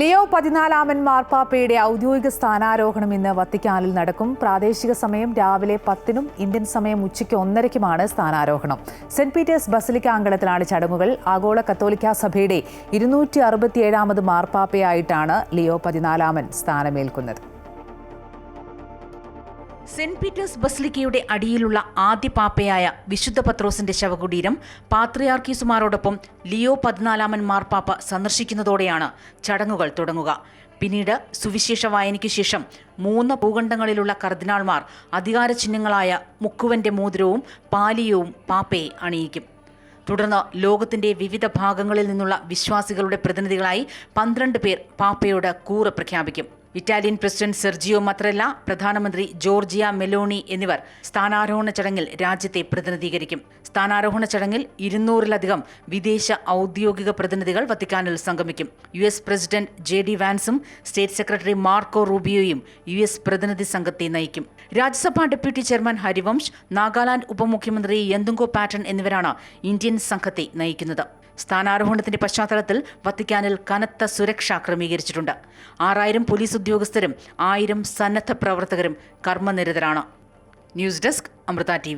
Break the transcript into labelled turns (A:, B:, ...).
A: Leo പതിനാലാമൻ മാർപ്പാപ്പയുടെ ഔദ്യോഗിക സ്ഥാനാരോഹണം ഇന്ന് വത്തിക്കാനിൽ നടക്കും. പ്രാദേശിക സമയം രാവിലെ പത്തിനും ഇന്ത്യൻ സമയം ഉച്ചയ്ക്ക് ഒന്നരയ്ക്കുമാണ് സ്ഥാനാരോഹണം. സെന്റ് പീറ്റേഴ്സ് ബസലിക്ക അങ്കണത്തിലാണ് ചടങ്ങുകൾ. ആഗോള കത്തോലിക്ക സഭയുടെ ഇരുന്നൂറ്റി അറുപത്തിയേഴാമത് മാർപ്പാപ്പയായിട്ടാണ് ലിയോ പതിനാലാമൻ സ്ഥാനമേൽക്കുന്നത്.
B: സെന്റ് പീറ്റേഴ്സ് ബസ്ലിക്കയുടെ അടിയിലുള്ള ആദ്യ പാപ്പയായ വിശുദ്ധ പത്രോസിന്റെ ശവകുടീരം പാത്രിയാർക്കീസുമാരോടൊപ്പം ലിയോ പതിനാലാമൻ മാർപ്പാപ്പ സന്ദർശിക്കുന്നതോടെയാണ് ചടങ്ങുകൾ തുടങ്ങുക. പിന്നീട് സുവിശേഷ വായനയ്ക്ക് ശേഷം മൂന്ന് ഭൂഖണ്ഡങ്ങളിലുള്ള കർദിനാൾമാർ അധികാര ചിഹ്നങ്ങളായ മുക്കുവന്റെ മോതിരവും പാലിയവും പാപ്പയെ അണിയിക്കും. തുടർന്ന് ലോകത്തിന്റെ വിവിധ ഭാഗങ്ങളിൽ നിന്നുള്ള വിശ്വാസികളുടെ പ്രതിനിധികളായി പന്ത്രണ്ട് പേർ പാപ്പയോട് കൂറ് പ്രഖ്യാപിക്കും. ഇറ്റാലിയൻ പ്രസിഡന്റ് സെർജിയോ മത്രല്ല പ്രധാനമന്ത്രി ജോർജിയ മെലോണി എന്നിവർ സ്ഥാനാരോഹണ ചടങ്ങിൽ രാജ്യത്തെ പ്രതിനിധീകരിക്കും. സ്ഥാനാരോഹണ ചടങ്ങിൽ ഇരുന്നൂറിലധികം വിദേശ ഔദ്യോഗിക പ്രതിനിധികൾ വത്തിക്കാനിൽ സംഗമിക്കും. U S president J D വാൻസും state secretary Marco റൂബിയോയും യു എസ് പ്രതിനിധി സംഘത്തെ നയിക്കും. രാജ്യസഭാ ഡെപ്യൂട്ടി ചെയർമാൻ ഹരിവംശ് നാഗാലാൻഡ് ഉപമുഖ്യമന്ത്രി യന്തുങ്കോ പാറ്റൺ എന്നിവരാണ് ഇന്ത്യൻ സംഘത്തെ നയിക്കുന്നത്. സ്ഥാനാരോഹണത്തിന്റെ പശ്ചാത്തലത്തിൽ വത്തിക്കാനിൽ കനത്ത സുരക്ഷ ക്രമീകരിച്ചിട്ടുണ്ട്. ആറായിരം പോലീസ് ഉദ്യോഗസ്ഥരും ആയിരം സന്നദ്ധ പ്രവർത്തകരും കർമ്മനിരതരാണ്. News desk Amrita T